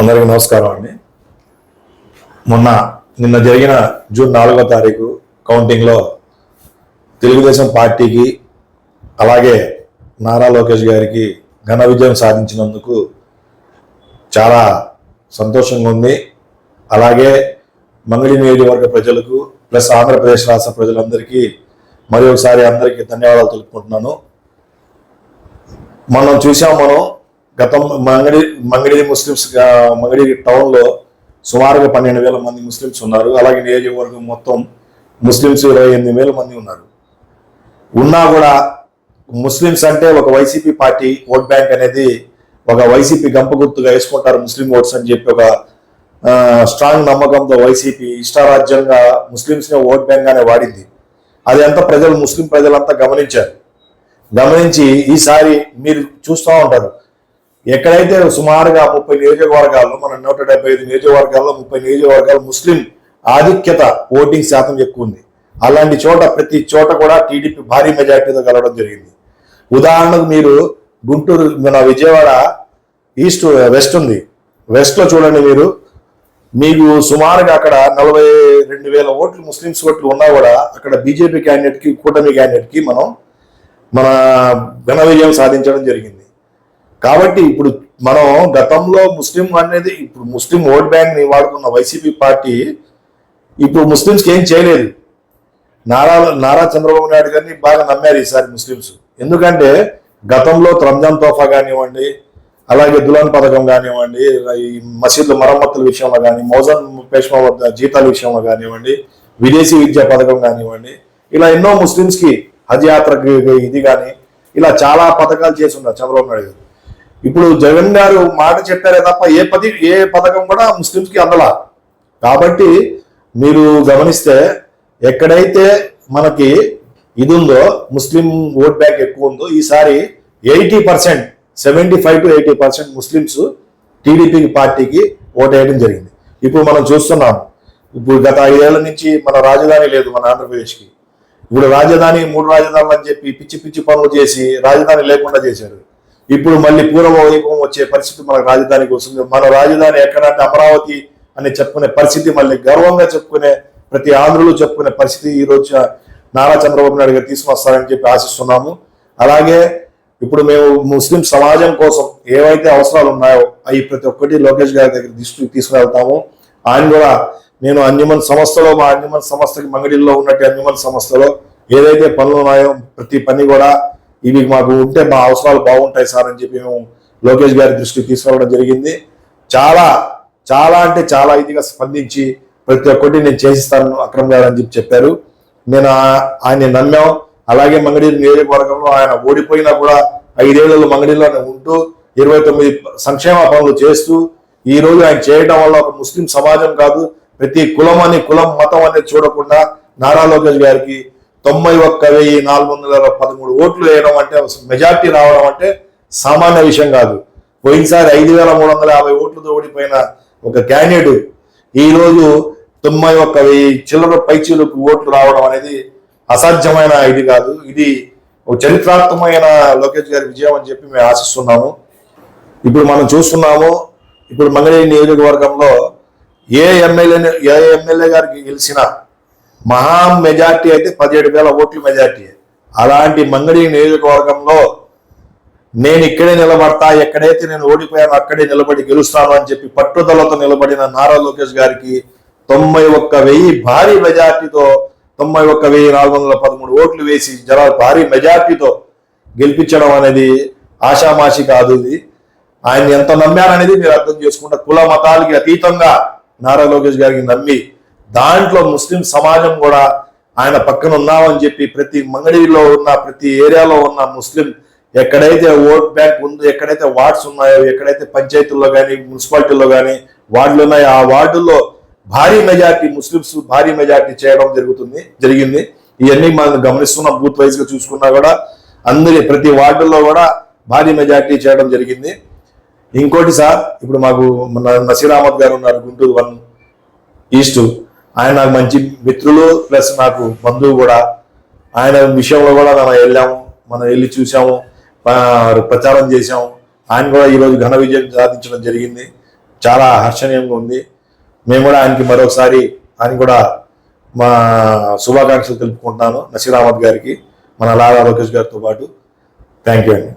అందరికీ నమస్కారం అండి. మొన్న నిన్న జరిగిన జూన్ నాలుగో తారీఖు కౌంటింగ్లో తెలుగుదేశం పార్టీకి అలాగే నారా లోకేష్ గారికి ఘన విజయం సాధించినందుకు చాలా సంతోషంగా ఉంది. అలాగే మంగళి నియోజకవర్గ ప్రజలకు ప్లస్ ఆంధ్రప్రదేశ్ రాష్ట్ర ప్రజలందరికీ మరి ఒకసారి అందరికీ ధన్యవాదాలు తెలుపుకుంటున్నాను. మనం చూసాం మనం గతం మంగడి మంగడి ముస్లిమ్స్ మంగడి టౌన్లో సుమారుగా పన్నెండు వేల మంది ముస్లిమ్స్ ఉన్నారు. అలాగే నియోజకవర్గం మొత్తం ముస్లిమ్స్ ఇరవై ఎనిమిది వేల మంది ఉన్నారు. ఉన్నా కూడా ముస్లిమ్స్ అంటే ఒక వైసీపీ పార్టీ ఓట్ బ్యాంక్ అనేది ఒక వైసీపీ గంప గుర్తుగా వేసుకుంటారు ముస్లిం ఓట్స్ అని చెప్పి ఒక స్ట్రాంగ్ నమ్మకంతో వైసీపీ ఇష్టారాజ్యంగా ముస్లిమ్స్ని ఓట్ బ్యాంక్గానే వాడింది. అది అంతా ప్రజలు ముస్లిం ప్రజలంతా గమనించారు. గమనించి ఈసారి మీరు చూస్తూ ఉంటారు. ఎక్కడైతే సుమారుగా ముప్పై నియోజకవర్గాల్లో మన నూట డెబ్బై ఐదు నియోజకవర్గాల్లో ముప్పై నియోజకవర్గాలు ముస్లిం ఆధిక్యత ఓటింగ్ శాతం ఎక్కువ ఉంది. అలాంటి చోట ప్రతి చోట కూడా టీడీపీ భారీ మెజార్టీతో కలవడం జరిగింది. ఉదాహరణకు మీరు గుంటూరు మన విజయవాడ ఈస్ట్ వెస్ట్ ఉంది. వెస్ట్లో చూడండి మీరు. మీకు సుమారుగా అక్కడ నలభై రెండు వేల ఓట్లు ముస్లిమ్స్ ఓట్లు ఉన్నా కూడా అక్కడ బీజేపీ క్యాండిడేట్కి కూటమి క్యాండిడేట్కి మనం మన ఘన విజయం సాధించడం జరిగింది. కాబట్టి ఇప్పుడు మనం గతంలో ముస్లిం అనేది ఇప్పుడు ముస్లిం ఓట్ బ్యాంక్ని వాడుకున్న వైసీపీ పార్టీ ఇప్పుడు ముస్లింస్కి ఏం చేయలేదు. నారా నారా చంద్రబాబు నాయుడు గారిని బాగా నమ్మారు ఈసారి ముస్లింస్ ఎందుకంటే గతంలో రంజాన్ తోఫా కానివ్వండి అలాగే దులాన్ పథకం కానివ్వండి ఈ మసీదుల మరమ్మతుల విషయంలో కానీ మోజన్ పేష్మా వద్ద జీతాల విషయంలో కానివ్వండి విదేశీ విద్యా పథకం కానివ్వండి ఇలా ఎన్నో ముస్లింస్కి హజ్ యాత్రకి ఇది కానీ ఇలా చాలా పథకాలు చేసి ఉన్నారు చంద్రబాబు నాయుడు గారు. ఇప్పుడు జగన్ గారు మాట చెప్పారే తప్ప ఏ పది ఏ పథకం కూడా ముస్లింస్కి అందలా. కాబట్టి మీరు గమనిస్తే ఎక్కడైతే మనకి ఇది ఉందో ముస్లిం ఓట్ బ్యాంక్ ఎక్కువ ఉందో ఈసారి eighty percent seventy five to eighty percent Muslims TDP పార్టీకి ఓట్ వేయడం జరిగింది. ఇప్పుడు మనం చూస్తున్నాం ఇప్పుడు గత ఐదేళ్ళ నుంచి మన రాజధాని లేదు మన ఆంధ్రప్రదేశ్కి. ఇప్పుడు రాజధాని మూడు రాజధానులు అని చెప్పి పిచ్చి పిచ్చి పనులు చేసి రాజధాని లేకుండా చేశారు. ఇప్పుడు మళ్ళీ పూర్వ వైభవం వచ్చే పరిస్థితి మనకు రాజధానికి వస్తుంది. మన రాజధాని ఎక్కడంటే అమరావతి అని చెప్పుకునే పరిస్థితి మళ్ళీ గర్వంగా చెప్పుకునే ప్రతి ఆంధ్రులు చెప్పుకునే పరిస్థితి ఈ రోజు నారా చంద్రబాబు నాయుడు గారు తీసుకొస్తారని చెప్పి ఆశిస్తున్నాము. అలాగే ఇప్పుడు మేము ముస్లిం సమాజం కోసం ఏవైతే అవసరాలు ఉన్నాయో అవి ప్రతి ఒక్కటి లోకేష్ గారి దగ్గర తీసుకు తీసుకువెళ్తాము. ఆయన కూడా నేను అన్యమన్ సంస్థలో మా అన్యమన్ సంస్థకి మంగడిలో ఉన్నట్టు అన్యమన్ సంస్థలో ఏదైతే పనులు ఉన్నాయో ప్రతి పని కూడా ఇవి మాకు ఉంటే మా అవసరాలు బాగుంటాయి సార్ అని చెప్పి మేము లోకేష్ గారి దృష్టికి తీసుకురావడం జరిగింది. చాలా చాలా అంటే చాలా ఇదిగా స్పందించి ప్రతి ఒక్కటి నేను చేసిస్తాను అక్రమ్ గారు అని చెప్పి చెప్పారు. నేను ఆయన ఆయన్ని నమ్మాం. అలాగే మంగళగిరి నియోజకవర్గంలో ఆయన ఓడిపోయినా కూడా ఐదేళ్ళలో మంగళగిరిలోనే ఉంటూ ఇరవై తొమ్మిది సంక్షేమ పనులు చేస్తూ ఈ రోజు ఆయన చేయడం వల్ల ఒక ముస్లిం సమాజం కాదు. ప్రతి కులం అని కులం మతం అనేది చూడకుండా నారా లోకేష్ గారికి తొంభై ఒక్క వెయ్యి నాలుగు వందల పదమూడు ఓట్లు వేయడం అంటే మెజార్టీ రావడం అంటే సామాన్య విషయం కాదు. పోయినసారి ఐదు వేల మూడు వందల యాభై ఓట్లతో ఓడిపోయిన ఒక క్యాండిడేట్ ఈ రోజు తొంభై ఒక్క వెయ్యి చిల్లర పైచీలకు ఓట్లు రావడం అనేది అసాధ్యమైన ఇది కాదు. ఇది ఒక చరిత్రాత్మకమైన లోకేష్ గారి విజయం అని చెప్పి మేము ఆశిస్తున్నాము. ఇప్పుడు మనం చూస్తున్నాము ఇప్పుడు మంగళగిరి నియోజకవర్గంలో ఏ ఎమ్మెల్యే ఏ ఎమ్మెల్యే గారికి గెలిచిన మహా మెజార్టీ అయితే పదిహేడు వేల ఓట్ల మెజార్టీ. అలాంటి మంగళీ నియోజకవర్గంలో నేను ఇక్కడే నిలబడతా ఎక్కడైతే నేను ఓడిపోయాను అక్కడే నిలబడి గెలుస్తాను అని చెప్పి పట్టుదలతో నిలబడిన నారా లోకేష్ గారికి తొంభై ఒక్క వెయ్యి భారీ మెజార్టీతో తొంభై ఒక్క వెయ్యి నాలుగు వందల పదమూడు ఓట్లు వేసి జన భారీ మెజార్టీతో గెలిపించడం అనేది ఆషామాషి కాదు ఇది. ఆయన ఎంత నమ్మారనేది మీరు అర్థం చేసుకుంటే కుల మతాలకి అతీతంగా నారా లోకేష్ గారికి నమ్మి దాంట్లో ముస్లిం సమాజం కూడా ఆయన పక్కన ఉన్నామని చెప్పి ప్రతి మంగడిలో ఉన్న ప్రతి ఏరియాలో ఉన్న ముస్లిం ఎక్కడైతే ఓట్ బ్యాంక్ ఉందో ఎక్కడైతే వార్డ్స్ ఉన్నాయో ఎక్కడైతే పంచాయతీల్లో కానీ మున్సిపాలిటీల్లో కానీ వార్డులు ఉన్నాయో ఆ వార్డుల్లో భారీ మెజార్టీ ముస్లిమ్స్ భారీ మెజార్టీ చేయడం జరుగుతుంది జరిగింది. ఇవన్నీ మనం గమనిస్తున్నాం బూత్ వైజ్గా చూసుకున్నా కూడా. అందరి ప్రతి వార్డుల్లో కూడా భారీ మెజార్టీ చేయడం జరిగింది. ఇంకోటి సార్ ఇప్పుడు మాకు మన నసీర్ అహ్మద్ గారు ఉన్నారు గుంటూరు వన్ ఈస్ట్. ఆయన నాకు మంచి మిత్రులు ప్లస్ నాకు బంధువు కూడా. ఆయన విషయంలో కూడా మనం వెళ్ళాము మనం వెళ్ళి చూసాము ప్రచారం చేశాము. ఆయన కూడా ఈరోజు ఘన విజయం సాధించడం జరిగింది. చాలా హర్షణీయంగా ఉంది. మేము కూడా ఆయనకి మరొకసారి ఆయన కూడా మా శుభాకాంక్షలు తెలుపుకుంటున్నాను నసీరామద్ గారికి మన లాలా లోకేష్ గారితో పాటు. థ్యాంక్ యూ అండి.